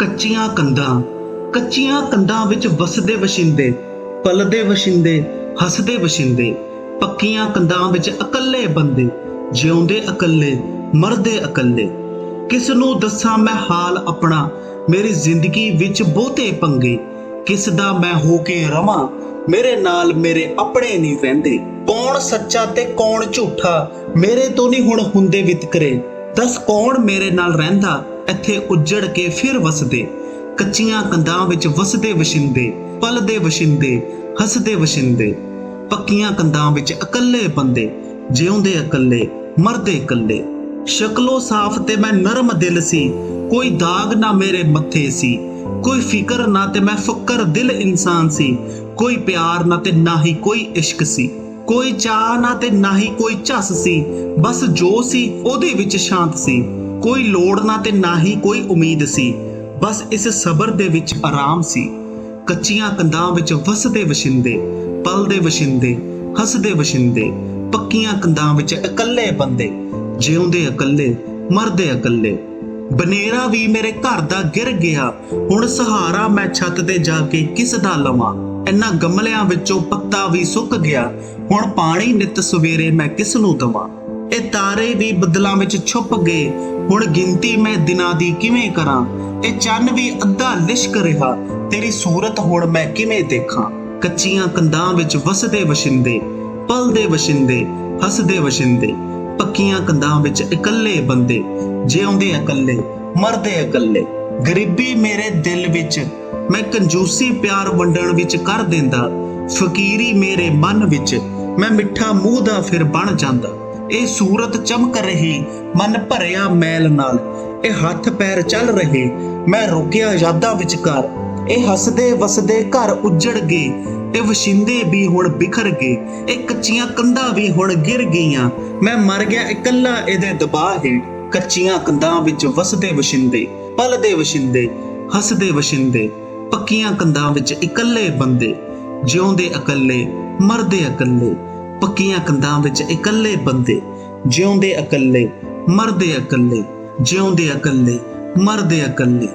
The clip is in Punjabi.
ਕੱਚੀਆਂ ਕੰਧਾਂ ਕੱਚੀਆਂ ਕੰਧਾਂ ਵਿੱਚ ਵਸਦੇ ਵਸਿੰਦੇ, ਪਲਦੇ ਵਸਿੰਦੇ, ਹੱਸਦੇ ਵਸਿੰਦੇ, ਪੱਕੀਆਂ ਕੰਧਾਂ ਵਿੱਚ ਇਕੱਲੇ ਬੰਦੇ, ਜਿਉਂਦੇ ਇਕੱਲੇ, ਮਰਦੇ ਇਕੱਲੇ। ਕਿਸ ਨੂੰ ਦੱਸਾਂ ਮੈਂ ਹਾਲ ਆਪਣਾ, ਮੇਰੀ ਜ਼ਿੰਦਗੀ ਵਿੱਚ ਬਹੁਤੇ ਪੰਗੇ। ਕਿਸ ਦਾ ਮੈਂ ਹੋ ਕੇ ਰਵਾਂ, ਮੇਰੇ ਨਾਲ ਮੇਰੇ ਆਪਣੇ ਨਹੀਂ ਰਹਿੰਦੇ ਕੌਣ ਸੱਚਾ ਤੇ ਕੌਣ ਝੂਠਾ, ਮੇਰੇ ਤੋਂ ਨਹੀਂ ਹੁਣ ਹੁੰਦੇ ਵਿਤਕਰੇ। ਦੱਸ ਕੌਣ ਮੇਰੇ ਨਾਲ ਰਹਿੰਦਾ ਇੱਥੇ ਉੱਜੜ ਕੇ ਫਿਰ ਵਸਦੇ। ਕੱਚੀਆਂ ਕੰਧਾਂ ਵਿੱਚ ਵਸਦੇ ਵਸਿੰਦੇ, ਪਲਦੇ ਵਸਿੰਦੇ, ਹੱਸਦੇ ਵਸਿੰਦੇ। ਪੱਕੀਆਂ ਕੰਧਾਂ ਵਿੱਚ ਇਕੱਲੇ ਬੰਦੇ, ਜਿਉਂਦੇ ਇਕੱਲੇ, ਮਰਦੇ ਇਕੱਲੇ। ਸ਼ਕਲੋ ਸਾਫ਼ ਤੇ ਮੈਂ ਨਰਮ ਦਿਲ ਸੀ। ਕੋਈ ਦਾਗ ਨਾ ਮੇਰੇ ਮੱਥੇ ਸੀ। ਕੋਈ ਫਿਕਰ ਨਾ ਤੇ ਮੈਂ ਫੱਕਰ ਦਿਲ ਇਨਸਾਨ ਸੀ। ਕੋਈ ਪਿਆਰ ਨਾ ਤੇ ਨਾ ਹੀ ਕੋਈ ਇਸ਼ਕ ਸੀ। ਕੋਈ ਚਾਹ ਨਾ ਤੇ ਨਾ ਹੀ ਕੋਈ ਝਸ ਸੀ। ਬਸ ਜੋ ਸੀ ਉਹਦੇ ਵਿੱਚ ਸ਼ਾਂਤ ਸੀ। ਕੋਈ ਲੋੜ ਨਾ ਤੇ ਨਾ ਹੀ ਕੋਈ ਉਮੀਦ ਸੀ। ਬਸ ਇਸ ਸਬਰ ਦੇ ਵਿੱਚ ਆਰਾਮ ਸੀ। ਕੱਚੀਆਂ ਕੰਧਾਂ ਵਿੱਚ ਵਸਦੇ ਵਸਿੰਦੇ, ਪਲਦੇ ਵਸਿੰਦੇ, ਹੱਸਦੇ ਵਸਿੰਦੇ, ਪੱਕੀਆਂ ਕੰਧਾਂ ਵਿੱਚ ਇਕੱਲੇ ਬੰਦੇ, ਜਿਉਂਦੇ ਇਕੱਲੇ, ਮਰਦੇ ਇਕੱਲੇ। ਬਨੇਰਾ ਵੀ ਮੇਰੇ ਘਰ ਦਾ ਗਿਰ ਗਿਆ। ਹੁਣ ਸਹਾਰਾ ਮੈਂ ਛੱਤ ਤੇ ਜਾ ਕੇ ਕਿਸ ਦਾ ਲਵਾਂ? ਇੰਨਾ ਗਮਲਿਆਂ ਵਿੱਚੋਂ ਪੱਤਾ ਵੀ ਸੁੱਕ ਗਿਆ। ਹੁਣ ਪਾਣੀ ਨਿਤ ਸਵੇਰੇ ਮੈਂ ਕਿਸ ਨੂੰ ਦਵਾਂ? ਇਹ ਤਾਰੇ ਵੀ ਬੱਦਲਾਂ ਵਿੱਚ ਛੁਪ ਗਏ। ਹੁਣ ਗਿਣਤੀ ਮੈਂ ਦਿਨਾਂ ਦੀ ਕਿਵੇਂ ਕਰਾਂ? ਤੇ ਚੰਨ ਵੀ ਅੱਧਾ ਲਿਸ਼ਕ ਰਿਹਾ। ਤੇਰੀ ਸੂਰਤ ਹੁਣ ਮੈਂ ਕਿਵੇਂ ਦੇਖਾਂ? ਕੱਚੀਆਂ ਕੰਧਾਂ ਵਿੱਚ ਵਸਦੇ ਵਸਿੰਦੇ, ਪਲਦੇ ਵਸਿੰਦੇ, ਹੱਸਦੇ ਵਸਿੰਦੇ। ਪੱਕੀਆਂ ਕੰਧਾਂ ਵਿੱਚ ਇਕੱਲੇ ਬੰਦੇ, ਜਿਉਂਦੇ ਇਕੱਲੇ, ਮਰਦੇ ਇਕੱਲੇ। ਗਰੀਬੀ ਮੇਰੇ ਦਿਲ ਵਿੱਚ, ਮੈਂ ਕੰਜੂਸੀ ਪਿਆਰ ਵੰਡਣ ਵਿੱਚ ਕਰ ਦਿੰਦਾ। ਫਕੀਰੀ ਮੇਰੇ ਮਨ ਵਿੱਚ, ਮੈਂ ਮਿੱਠਾ ਮੂੰਹ ਦਾ ਫਿਰ ਬਣ ਜਾਂਦਾ। ਇਹ ਸੂਰਤ ਚਮਕ ਰਹੀ, ਮਨ ਭਰਿਆ ਮੈਲ ਨਾਲ। ਇਹ ਹੱਥ ਪੈਰ ਚੱਲ ਰਹੇ, ਮੈਂ ਰੁਕਿਆ ਯਾਦਾਂ ਵਿਚਕਾਰ। ਇਹ ਹੱਸਦੇ ਵਸਦੇ ਘਰ ਉੱਜੜ ਗਏ, ਇਹ ਵਸਿੰਦੇ ਵੀ ਹੁਣ ਬਿਖਰ ਗਏ, ਇਹ ਕੱਚੀਆਂ ਕੰਧਾਂ ਵੀ ਹੁਣ ਗਿਰ ਗਈਆਂ। ਮੈਂ ਮਰ ਗਿਆ ਇਕੱਲਾ ਇਹਦੇ ਦਬਾਅ ਹੇਠ, ਕੱਚੀਆਂ ਕੰਧਾਂ ਵਿੱਚ ਵਸਦੇ ਵਸਿੰਦੇ, ਪਲਦੇ ਵਸਿੰਦੇ, ਹੱਸਦੇ ਵਸਿੰਦੇ, ਪੱਕੀਆਂ ਕੰਧਾਂ ਵਿੱਚ ਇਕੱਲੇ ਬੰਦੇ, ਜਿਉਂਦੇ ਇਕੱਲੇ, ਮਰਦੇ ਇਕੱਲੇ। ਪੱਕੀਆਂ ਕੰਧਾਂ ਵਿੱਚ ਇਕੱਲੇ ਬੰਦੇ ਜਿਉਂਦੇ ਇਕੱਲੇ ਮਰਦੇ ਇਕੱਲੇ ਜਿਉਂਦੇ ਇਕੱਲੇ ਮਰਦੇ ਇਕੱਲੇ।